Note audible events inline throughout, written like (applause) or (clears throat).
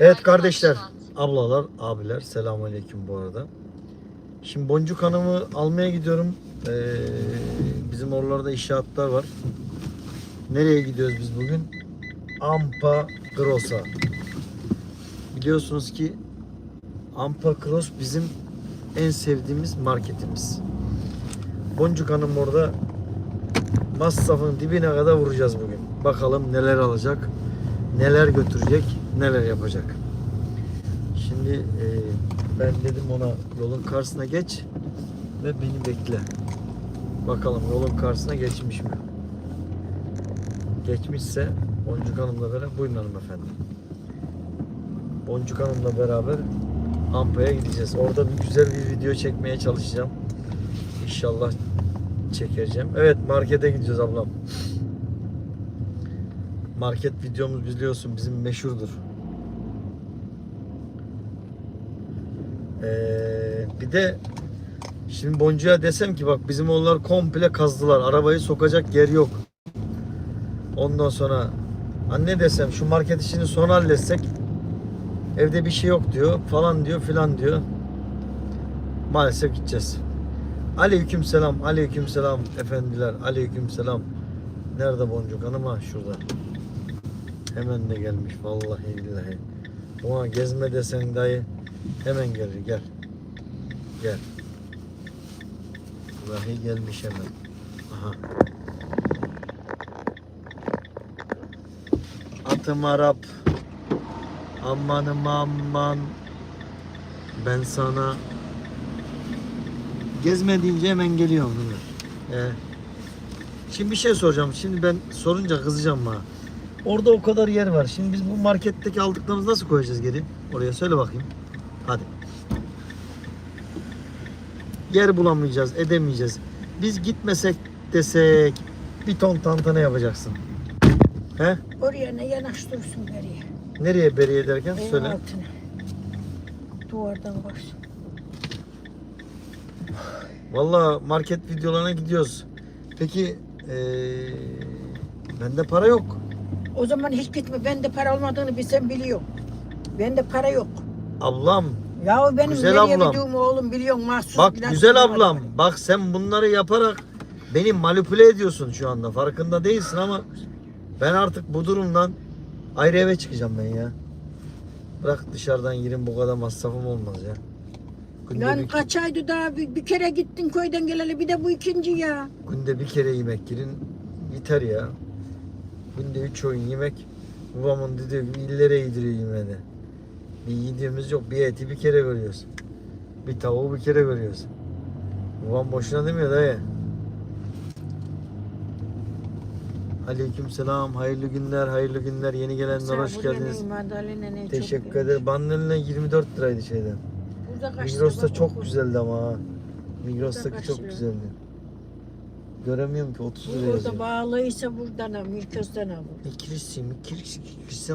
Evet kardeşler, ablalar, abiler selamünaleyküm bu arada. Şimdi Boncuk Hanım'ı almaya gidiyorum. Ee, bizim oralarda inşaatlar var. Nereye gidiyoruz biz bugün? Ampa Gross'a. Biliyorsunuz ki Ampa Gross bizim en sevdiğimiz marketimiz. Boncuk Hanım orada masrafın dibine kadar vuracağız bugün. Bakalım neler alacak, neler götürecek, neler yapacak. Şimdi e, ben dedim ona yolun karşısına geç ve beni bekle. Bakalım yolun karşısına geçmiş mi? Geçmişse Boncuk Hanım'la beraber buyurun hanımefendi. Boncuk Hanım'la beraber Ampa'ya gideceğiz. Orada bir güzel bir video çekmeye çalışacağım. İnşallah çekeceğim. Evet markete gideceğiz ablam. Market videomuz biliyorsun bizim meşhurdur. Ee, bir de şimdi Boncu'ya desem ki bak bizim oğullar komple kazdılar. Arabayı sokacak yer yok. Ondan sonra anne desem şu market işini son halletsek evde bir şey yok diyor falan diyor filan diyor. Maalesef gideceğiz. Aleyküm selam, aleyküm selam efendiler, aleyküm selam. Nerede Boncuk Hanım ha? Şurada. Hemen de gelmiş vallahi billahi. Ona gezme desen dayı hemen gelir gel. Gel. Vallahi gelmiş hemen. Aha. Atım Arap. Amanım aman. Ben sana gezme deyince hemen geliyor bunlar. Ee, şimdi bir şey soracağım. Şimdi ben sorunca kızacağım bana. Orada o kadar yer var. Şimdi biz bu marketteki aldıklarımızı nasıl koyacağız geri? Oraya söyle bakayım. Hadi. Yer bulamayacağız, edemeyeceğiz. Biz gitmesek desek bir ton tantana yapacaksın. He? Oraya ne yanaştırsın beriye. Nereye beriye derken Evin söyle. altına. Duvardan koysun. Vallahi market videolarına gidiyoruz. Peki eee bende para yok. O zaman hiç gitme. Bende para olmadığını bilsem biliyorum. Bende para yok. Ablam Ya benim Güzel nereye ablam. gidiyorum oğlum biliyorsun mahsus. Bak biraz güzel sonra ablam. var. Bak sen bunları yaparak beni manipüle ediyorsun şu anda. Farkında değilsin ama ben artık bu durumdan ayrı eve çıkacağım ben ya. Bırak dışarıdan yiyin bu kadar masrafım olmaz ya. Günde, Lan bir, kaç aydı daha bir, bir kere gittin köyden geleli bir de bu ikinci ya. günde bir kere yemek girin yeter ya. Günde üç öğün yemek babamın dediği gibi illere yediriyor yemede. Bir yediğimiz yok. Bir eti bir kere görüyoruz. Bir tavuğu bir kere görüyoruz. Babam boşuna demiyor dayı. Aleyküm selam. Hayırlı günler, hayırlı günler. Yeni gelenler hoş geldiniz. Teşekkür ederim. Bandeline 24 liraydı şeyden. Migros'ta çok güzeldi ama ha. Migros'taki çok güzeldi. Göremiyorum ki 30 lira Burada yazıyor. bağlıysa buradan al, Mirkos'tan al. İkilisi mi? İkilisi, ikilisi.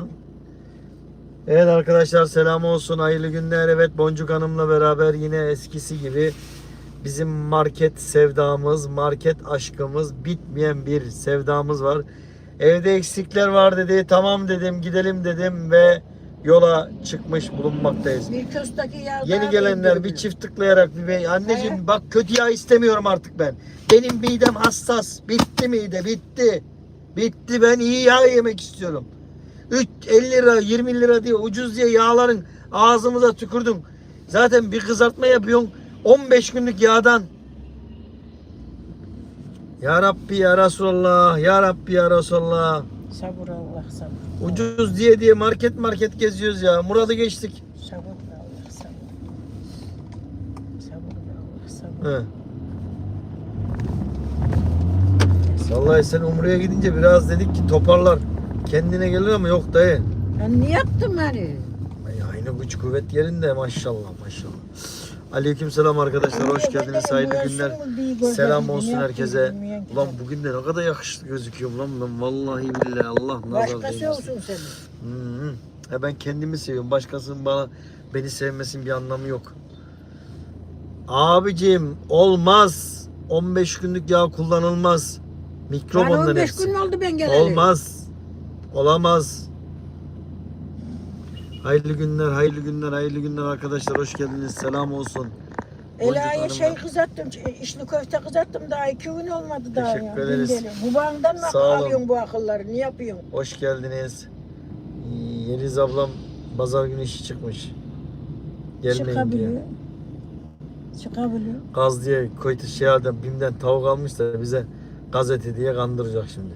Evet arkadaşlar selam olsun. Hayırlı günler. Evet Boncuk Hanım'la beraber yine eskisi gibi bizim market sevdamız, market aşkımız bitmeyen bir sevdamız var. Evde eksikler var dedi. Tamam dedim gidelim dedim ve yola çıkmış bulunmaktayız. Mirkos'taki yağ Yeni gelenler bir çift tıklayarak bir bey. Anneciğim He? bak kötü yağ istemiyorum artık ben. Benim midem hassas. Bitti mide bitti. Bitti ben iyi yağ yemek istiyorum. 3 50 lira 20 lira diye ucuz diye yağların ağzımıza tükürdün. Zaten bir kızartma yapıyorsun 15 günlük yağdan. Ya Rabbi ya Resulallah ya Rabbi ya Resulallah. Sabır Allah sabır. Ucuz diye diye market market geziyoruz ya. Murat'ı geçtik. Sabır Allah sabır. Sabır Allah sabır. He. Vallahi sen Umre'ye gidince biraz dedik ki toparlar. Kendine gelir ama yok dayı. Ben ne yaptım? Ay, Aynı güç kuvvet yerinde maşallah maşallah. Aleykümselam arkadaşlar hoş geldiniz hayırlı günler. Selam olsun herkese. Ulan bugün de ne kadar yakışıklı gözüküyor ulan ben vallahi billahi Allah nazar Başkası değmesin. olsun senin. Hı hı. Ya ben kendimi seviyorum. Başkasının bana beni sevmesin bir anlamı yok. Abicim olmaz. 15 günlük yağ kullanılmaz. Mikrop Ben onların 15 hepsi. gün oldu ben geleli. Olmaz. Olamaz. Hayırlı günler, hayırlı günler, hayırlı günler arkadaşlar. Hoş geldiniz. Selam olsun. Ela'ya şey kızarttım, içli köfte kızarttım daha iki gün olmadı daha Teşekkür ya. ederiz. Bu bağından mı Sağ olun. alıyorsun bu akılları? Ne yapıyorsun? Hoş geldiniz. Yeliz ablam pazar günü işi çıkmış. Gelmeyin diye. Çıkabiliyor. Çıkabiliyor. Gaz diye koytu şey adam Bim'den tavuk almış da bize gazete diye kandıracak şimdi.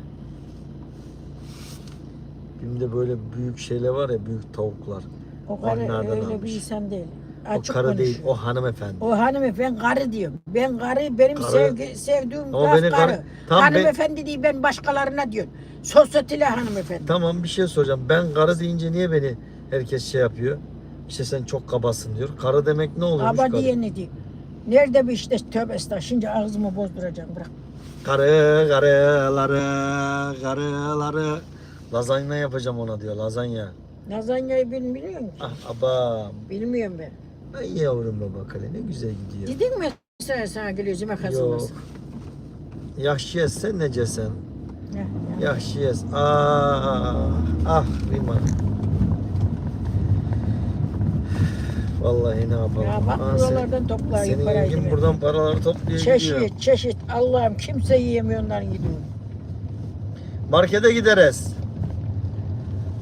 Bim'de böyle büyük şeyler var ya büyük tavuklar. O karı Onlardan öyle bir almış. insan değil. o Açık karı konuşuyor. değil, o hanımefendi. O hanımefendi ben karı diyorum. Ben karı benim Karı- sevgi, sevdiğim Ama laf beni karı. karı- Tam ben- hanımefendi değil ben başkalarına diyorum. Sosyetile hanımefendi. Tamam bir şey soracağım. Ben karı deyince niye beni herkes şey yapıyor? İşte sen çok kabasın diyor. Karı demek ne oluyormuş Aba karı? diye ne diyeyim? Nerede bir işte tövbe estağfurullah. Şimdi ağzımı bozduracağım bırak. Karı, karıları, karıları. Lazanya yapacağım ona diyor, lazanya. Lazanyayı bilmiyor musun? Ah abam. Bilmiyorum ben. Ay yavrum baba kale ne güzel gidiyor. Dedin mi sen sana geliyor yemek Yok. hazırlasın? Yaxşı yes sen necesen? Heh, yani. Yaxşı yes. Ah, ah Riman. Vallahi ne yapalım. Ya bak Aa, buralardan toplayıp Senin parayı. yeme. buradan paraları topluyor gidiyor. Çeşit çeşit Allah'ım kimse yiyemiyor ondan gidiyor. Markete gideriz.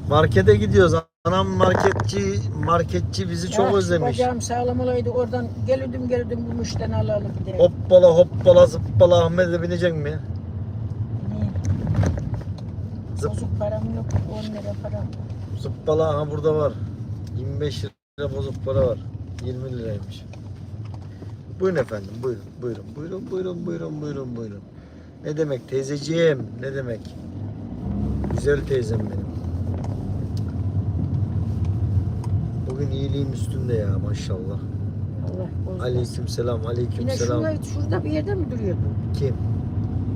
Markete gidiyoruz. Anam marketçi, marketçi bizi çok Ya, özlemiş. Bacağım sağlam olaydı oradan gelirdim gelirdim gümüşten al alıp giderim. Hoppala hoppala zıppala Ahmet'e binecek mi? Zıp. Bozuk param yok 10 lira param. Zıppala aha burada var. 25 lira bozuk para var. 20 liraymış. Buyurun efendim buyurun buyurun buyurun buyurun buyurun buyurun buyurun. Ne demek teyzeciğim ne demek? Güzel teyzem benim. Bugün iyiliğim üstünde ya maşallah. Allah bozmasın. Aleyküm selam aleyküm Yine selam. şurada, şurada bir yerde mi duruyordu? Kim?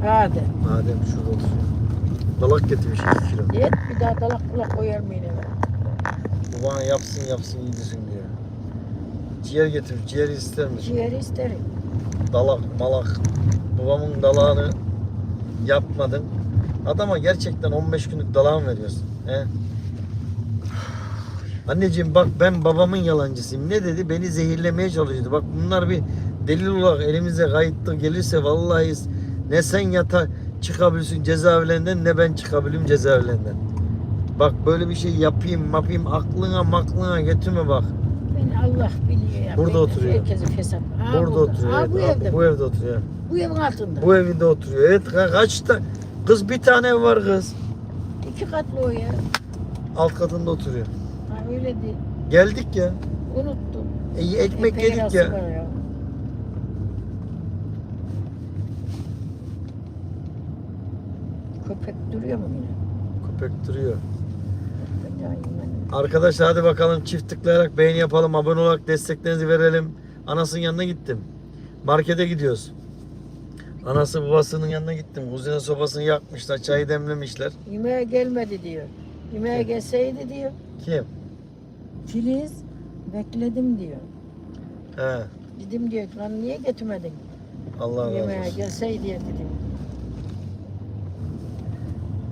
Hadi. Adem şurada oturuyor. Dalak getirmiş 2 kilo. Et bir daha dalak kulak koyar mı yine? Bu bana yapsın yapsın yedirsin diyor. Ciğer getirmiş. Ciğer ister misin? Ciğeri isterim. dalak malak babamın dalağını yapmadın. Adama gerçekten 15 günlük dalağını veriyorsun. He? Anneciğim bak ben babamın yalancısıyım. Ne dedi? Beni zehirlemeye çalışıyordu. Bak bunlar bir delil olarak elimize kayıtlı gelirse vallahi ne sen yata çıkabilirsin cezaevlerinden ne ben çıkabilirim cezaevlerinden. Bak böyle bir şey yapayım yapayım aklına maklına getirme bak. Beni Allah biliyor ya. Burada Ben oturuyor. Herkesi fesat. Ha, burada, oturuyor. Ha, evet. bu Ha, evde. bu Bu, evde oturuyor. evin altında. Bu evinde oturuyor. Evet ka- kaçta? Kız bir tane ev var kız. İki katlı o ya. Alt katında oturuyor. Ha, öyle değil. Geldik ya. Unuttum. E, ekmek Epey yedik ya. Köpek duruyor mu yine? Köpek duruyor. Arkadaşlar hadi bakalım çift tıklayarak beğeni yapalım. Abone olarak desteklerinizi verelim. Anasının yanına gittim. Markete gidiyoruz. Anası babasının yanına gittim. Kuzine sobasını yakmışlar. Çayı demlemişler. Yemeğe gelmedi diyor. Yemeğe gelseydi diyor. Kim? Filiz bekledim diyor. He. Dedim diyor lan niye getirmedin? Allah razı Yemeğe olsun. gelseydi diye dedim.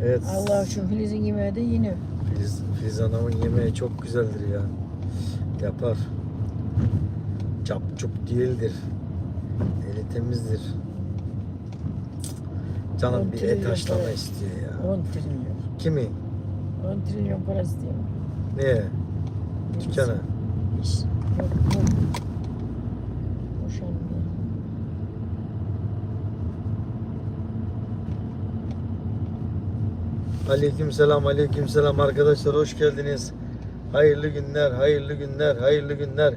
Evet. Allah için Filiz'in yemeği de yine. Filiz, Filiz Hanım'ın yemeği çok güzeldir ya. Yapar. Çap çup değildir. Eli temizdir. Canım bir et haşlama para. istiyor ya. 10 trilyon. Kimi? 10 trilyon para istiyor. Neye? Dükkana. İş. Yok yok. Boşanmıyor. Aleyküm selam, aleyküm selam arkadaşlar hoş geldiniz. Hayırlı günler, hayırlı günler, hayırlı günler.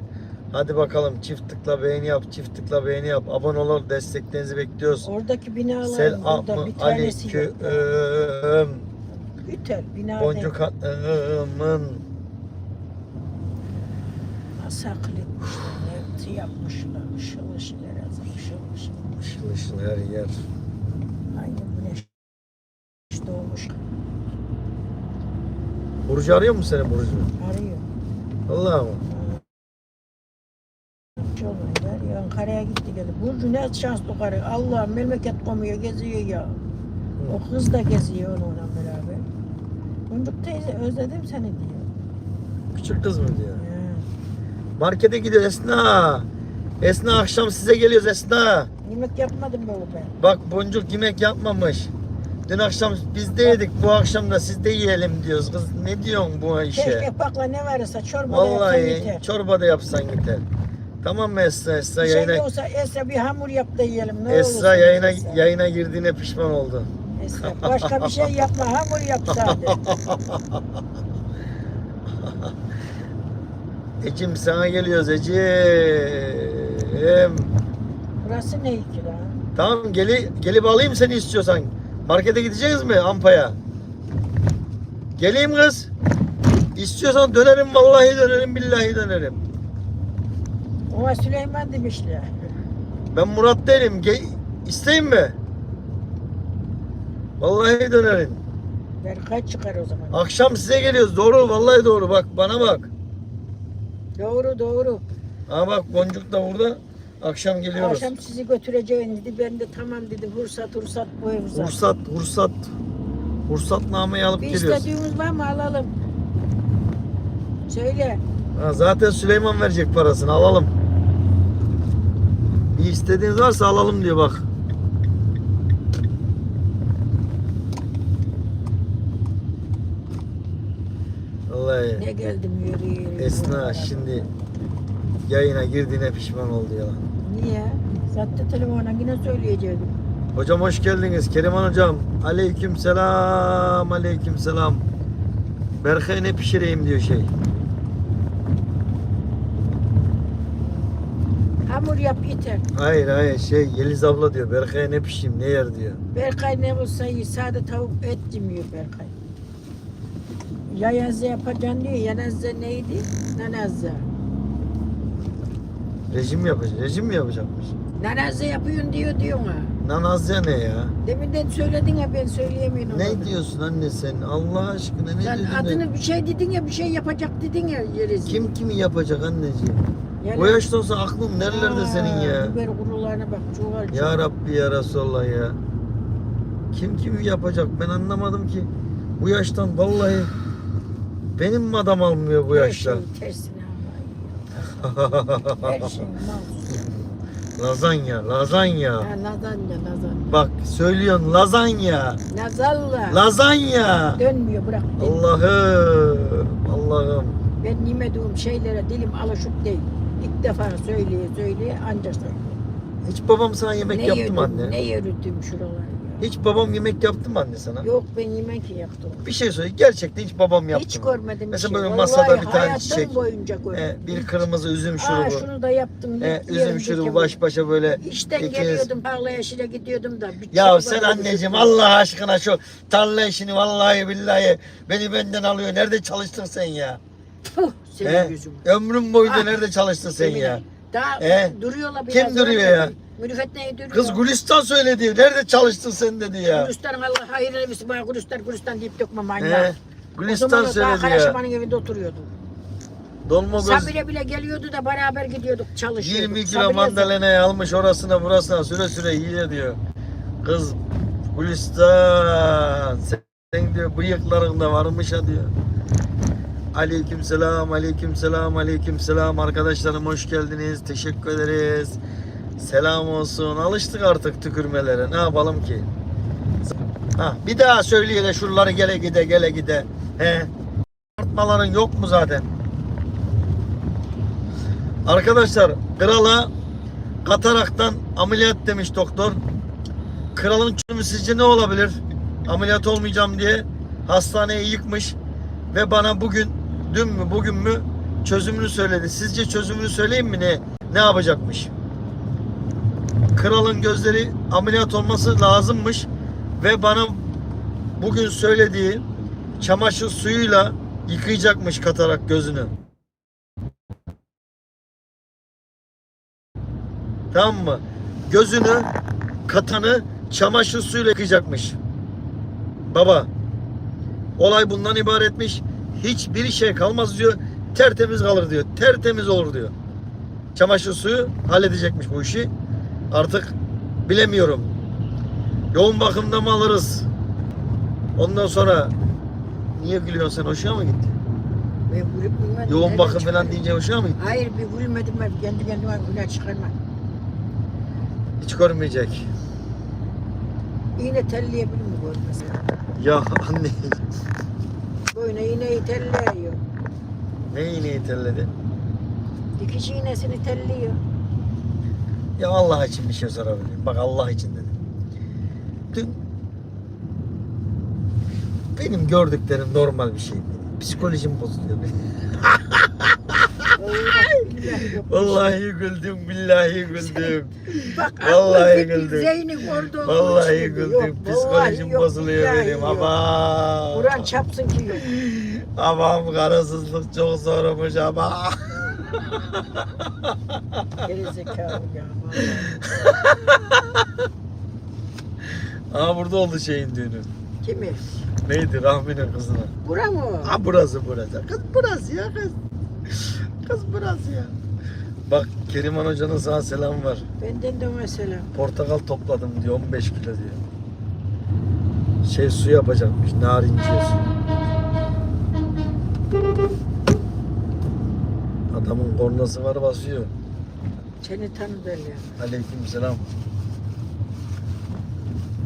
Hadi bakalım çift tıkla beğeni yap, çift tıkla beğeni yap. Abone ol, desteklerinizi bekliyoruz. Oradaki binalar Selamı burada bir tanesi yok. aleyküm. Güzel bina Boncuk Hanım'ın Saklı etmişler, yapmışlar. Işıl ışıl ışıl ışıl. ışıl ışıl her yer. Aynı güneş doğmuş. Burcu arıyor mu seni Burcu? Arıyor. Allah mı? Çoluğun ya Ankara'ya gitti geldi. Burcu ne şanslı karı. Allah memleket komuyor, geziyor ya. O kız da geziyor onunla beraber. Boncuk teyze özledim seni diyor. Küçük kız mı diyor. Markete gidiyor Esna. Esna akşam size geliyoruz Esna. Yemek yapmadım böyle ben. Bak boncuk yemek yapmamış. Dün akşam biz de yedik. Bu akşam da siz de yiyelim diyoruz. Kız ne diyorsun bu işe? Keşke bakla ne varsa çorba da Vallahi yeter. çorba da yapsan yeter. Tamam mı Esra? Esra şey yayına, olsa Esra bir hamur yap da yiyelim. Ne Esra olursa yayına, Esra. yayına girdiğine pişman oldu. Esra, başka bir şey yapma hamur yap (laughs) sadece. Ecim sana geliyoruz Ecim. Burası ne ki lan? Tamam geli, gelip alayım seni istiyorsan. Markete gideceğiz mi Ampa'ya? Geleyim kız. İstiyorsan dönerim vallahi dönerim billahi dönerim. Ona Süleyman demişler. Ben Murat değilim. Ge isteyeyim mi? Vallahi dönerim. Berkay çıkar o zaman. Akşam size geliyoruz. Doğru vallahi doğru. Bak bana bak. Doğru doğru. Ha bak boncuk da burada. Akşam geliyoruz. Akşam sizi götüreceğim dedi. Ben de tamam dedim. Fırsat fırsat bu fırsat. Ruhsat, ruhsat. Ruhsatnameyi alıp Bir geliyoruz. istediğiniz var mı alalım. Söyle. Ha, zaten Süleyman verecek parasını alalım. Bir istediğiniz varsa alalım diyor bak. Vallahi Ne geldim yürü yürü. Esna şimdi yayına girdiğine pişman oldu ya. Niye? Zaten telefona yine söyleyecektim. Hocam hoş geldiniz. Keriman hocam. Aleyküm selam. Aleyküm selam. Berkay ne pişireyim diyor şey. Hamur yap yeter. Hayır hayır şey Yeliz abla diyor. Berkay'a ne pişireyim ne yer diyor. Berkay ne olsa iyi. Sade tavuk et yemiyor Berkay. Yayanze yapacaksın diyor. Yanazze neydi? Nanazze. Rejim yapacak. Rejim mi yapacakmış? Nanazze yapıyorsun diyor diyor ha. Nanazya ne ya? Deminden söyledin ya ben söyleyemiyorum. Ne onu. diyorsun anne sen? Allah aşkına ne Sen dedin? de- adını bir şey dedin ya bir şey yapacak dedin ya yeriz. Kim kimi yapacak anneciğim? Yani- Bu yaştan sonra aklın nerelerde Aa, senin ya? Biber kurularına bak çuval Ya Rabbi ya Resulallah ya. Kim kimi yapacak ben anlamadım ki. Bu yaştan vallahi benim mi adam almıyor bu yaşta? Şey tersine (laughs) ama. Her şey mahsus. lazanya, lazanya. Ha, lazanya lazanya. Bak söylüyorsun lazanya. Nazalla. Lazanya. Dönmüyor bırak. beni. Allah'ım, Allah'ım. Ben yemediğim şeylere dilim alışık değil. İlk defa söyleye söyleye ancak söylüyor. Hiç babam sana yemek yaptı mı anne? Ne yürüttüm şuraları. Hiç babam yemek yaptı mı anne sana? Yok ben yemek yaptım. Bir şey söyle. Gerçekten hiç babam yaptı Hiç mı? görmedim Mesela şey. böyle Vallahi masada bir tane hayatım çiçek. boyunca görmedim. Ee, bir kırmızı üzüm Aa şurubu. şunu da yaptım. Yerim üzüm şurubu baş başa böyle. İşten ikiniz- geliyordum tarla yeşile gidiyordum da. bir Ya çuval sen alıyordum. anneciğim Allah aşkına şu tarla işini vallahi billahi beni benden alıyor. Nerede çalıştın sen ya? Puh senin He? yüzün. Ömrüm boyunca Ah, nerede çalıştın sen Yemin ya? ederim. Daha He? duruyorlar Kim biraz. duruyor öyle. ya? Mürüfet duruyor? Kız Gülistan söyledi. Nerede çalıştın sen dedi ya. Gülistan'ın Allah hayırlı evisi bana Gülistan Gülistan deyip dökme He. manyak. O Gülistan zaman söyledi ya. Karaşaman'ın evinde oturuyordum. Dolma göz Sabire bile geliyordu da beraber gidiyorduk çalışıyorduk. 20 kilo Sabire- mandalinayı almış orasına burasına süre süre yiyor diyor. Kız Gülistan sen diyor bıyıklarında varmış ha diyor. Aleyküm selam, aleyküm selam, aleyküm selam. Arkadaşlarım hoş geldiniz. Teşekkür ederiz. Selam olsun. Alıştık artık tükürmelere. Ne yapalım ki? Ha, bir daha söyleyele şuraları gele gide gele gide. He. Artmaların yok mu zaten? Arkadaşlar krala kataraktan ameliyat demiş doktor. Kralın çözümü sizce ne olabilir? Ameliyat olmayacağım diye hastaneyi yıkmış ve bana bugün dün mü bugün mü çözümünü söyledi. Sizce çözümünü söyleyeyim mi ne? Ne yapacakmış? Kralın gözleri ameliyat olması lazımmış ve bana bugün söylediği çamaşır suyuyla yıkayacakmış katarak gözünü. Tamam mı? Gözünü, katanı çamaşır suyuyla yıkayacakmış. Baba. Olay bundan ibaretmiş. Hiçbir şey kalmaz diyor. Tertemiz kalır diyor. Tertemiz olur diyor. Çamaşır suyu halledecekmiş bu işi. Artık bilemiyorum. Yoğun bakımda mı alırız? Ondan sonra niye gülüyorsun sen? Hoşuna mı gitti? Ben gülüp. Yoğun Nereden bakım falan çıkarayım? deyince hoşuna mı gitti? Hayır bir gülmedim ben. Kendi kendime güne çıkarma. Hiç görmeyecek. İğne telleyebilir mi bu mesela? Ya (laughs) anne. Boyuna iğneyi telliyor. Ne iğneyi telledi? Dikiş iğnesini telliyor. Ya Allah için bir şey sorabilirim. Bak Allah için dedim. Dün benim gördüklerim normal bir şey? Psikolojim bozuluyor benim. (laughs) Vallahi güldüm, billahi güldüm. Bak Vallahi güldüm. Zeyni orada olduğu Vallahi için güldüm. yok, Psikolojim yok, bozuluyor billahi benim. yok. Ama. Kur'an çapsın ki yok. Aman karısızlık çok zormuş ama. Gerizekalı ya. Aa burada oldu şeyin düğünü. Kimi? Neydi Rahmi'nin kızına. Bura mı? Ha burası burası. Kız burası ya kız. Kız burası ya. Bak Keriman Hoca'nın sana selam var. Benden de mesela. Portakal topladım diyor 15 kilo diyor. Şey su yapacakmış narinci su. Adamın kornası var basıyor. Seni tanıdılar ya. Aleyküm selam.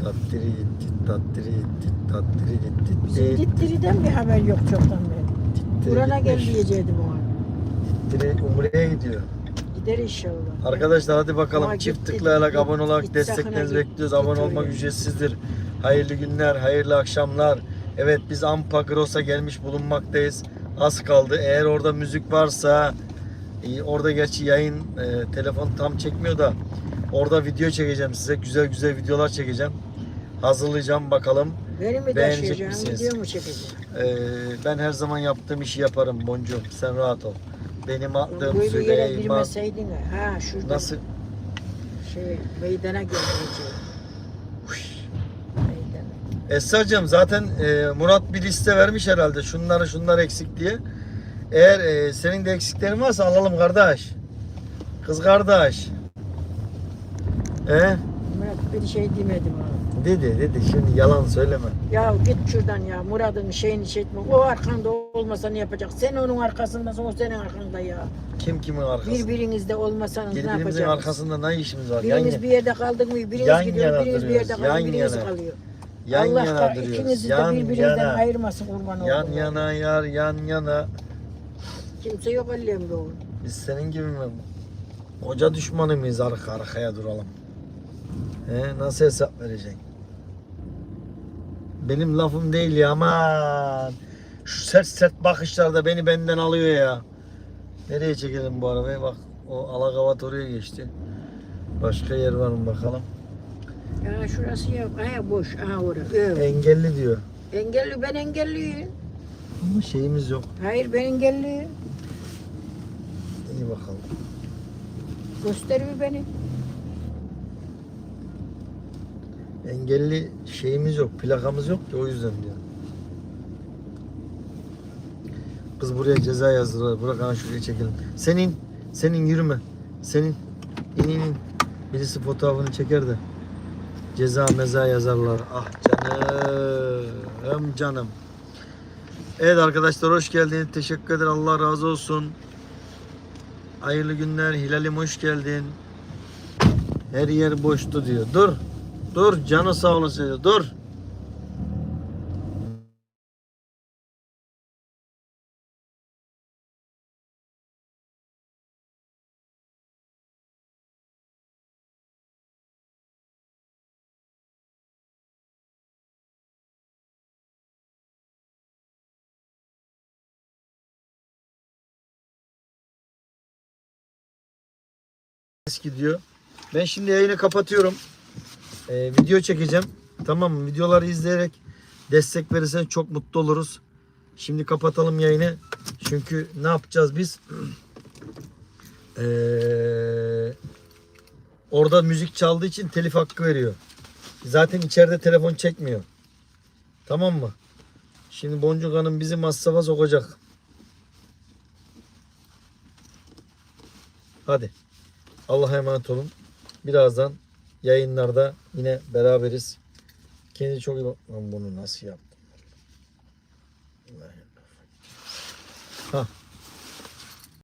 Tattiri gitti, tattiri gitti, tattiri gitti. Bizim Dittri'den bir haber yok çoktan beri. Dittiri gel gitmiş. diyecektim o an. Dittiri Umre'ye gidiyor. Gider inşallah. Arkadaşlar hadi bakalım Ama çift git, tıklayarak abone olarak git, desteklerinizi bekliyoruz. Abone olmak ücretsizdir. Hayırlı günler, hayırlı akşamlar. Evet biz Ampa Gross'a gelmiş bulunmaktayız. Az kaldı. Eğer orada müzik varsa e, orada gerçi yayın e, telefon tam çekmiyor da orada video çekeceğim size. Güzel güzel videolar çekeceğim. Hazırlayacağım bakalım. Beni mi Beğenecek misiniz? Video mu çekeceksin? Ee, ben her zaman yaptığım işi yaparım Boncuğum. Sen rahat ol. Benim attığım Böyle yere Süleyman girmeseydin. Ha şurada nasıl şey meydana gelmeyeceğim. Esra'cığım zaten e, Murat bir liste vermiş herhalde. Şunları şunlar eksik diye. Eğer e, senin de eksiklerin varsa alalım kardeş. Kız kardeş. E? Murat bir şey demedim ha. Dedi dedi şimdi yalan söyleme. Ya git şuradan ya Murat'ın şeyini şey etme. O arkanda olmasa ne yapacak? Sen onun arkasındasın o senin arkanda ya. Kim kimin arkasında? Birbirinizde olmasanız ne Birbirimizin yapacaksınız? arkasında ne işimiz var? Biriniz bir yerde kaldık mı biriniz Yan gidiyor, yana biriniz bir yerde duruyoruz, kalıyor, yan biriniz yana. kalıyor. Yan Allah yana da duruyoruz. ikinizi de Yan birbirinizden yana. ayırmasın kurban olsun. Yan yana yar yan yana. Kimse yok ellemde oğlum. Biz senin gibi mi? Hoca düşmanı mıyız arka arkaya duralım? He, nasıl hesap vereceksin? Benim lafım değil ya aman. Şu sert sert bakışlar da beni benden alıyor ya. Nereye çekelim bu arabayı? Bak o alagavat oraya geçti. Başka yer var mı bakalım? Ya şurası yok. Aya boş. Aha orası. Evet. Engelli diyor. Engelli ben engelliyim. Ama şeyimiz yok. Hayır ben engelliyim. İyi bakalım. Göster bir beni. Engelli şeyimiz yok, plakamız yok ki o yüzden diyor. Kız buraya ceza yazdılar. Bırak ana şuraya çekelim. Senin, senin yürüme. Senin, in in in. Birisi fotoğrafını çeker de. Ceza meza yazarlar. Ah canım, canım. Evet arkadaşlar hoş geldiniz. Teşekkür ederim. Allah razı olsun. Hayırlı günler. Hilal'im hoş geldin. Her yer boştu diyor. Dur. Dur canı sağ olasın. diyor. Dur. Eski diyor. Ben şimdi yayını kapatıyorum. Ee, video çekeceğim. Tamam mı? Videoları izleyerek destek verirsen çok mutlu oluruz. Şimdi kapatalım yayını. Çünkü ne yapacağız biz? (clears throat) Ee, orada müzik çaldığı için telif hakkı veriyor. Zaten içeride telefon çekmiyor. Tamam mı? Şimdi Boncuk Hanım bizi masrafa sokacak. Hadi. Allah'a emanet olun. Birazdan yayınlarda yine beraberiz. Kendinize çok iyi bunu nasıl yaptım? Hah.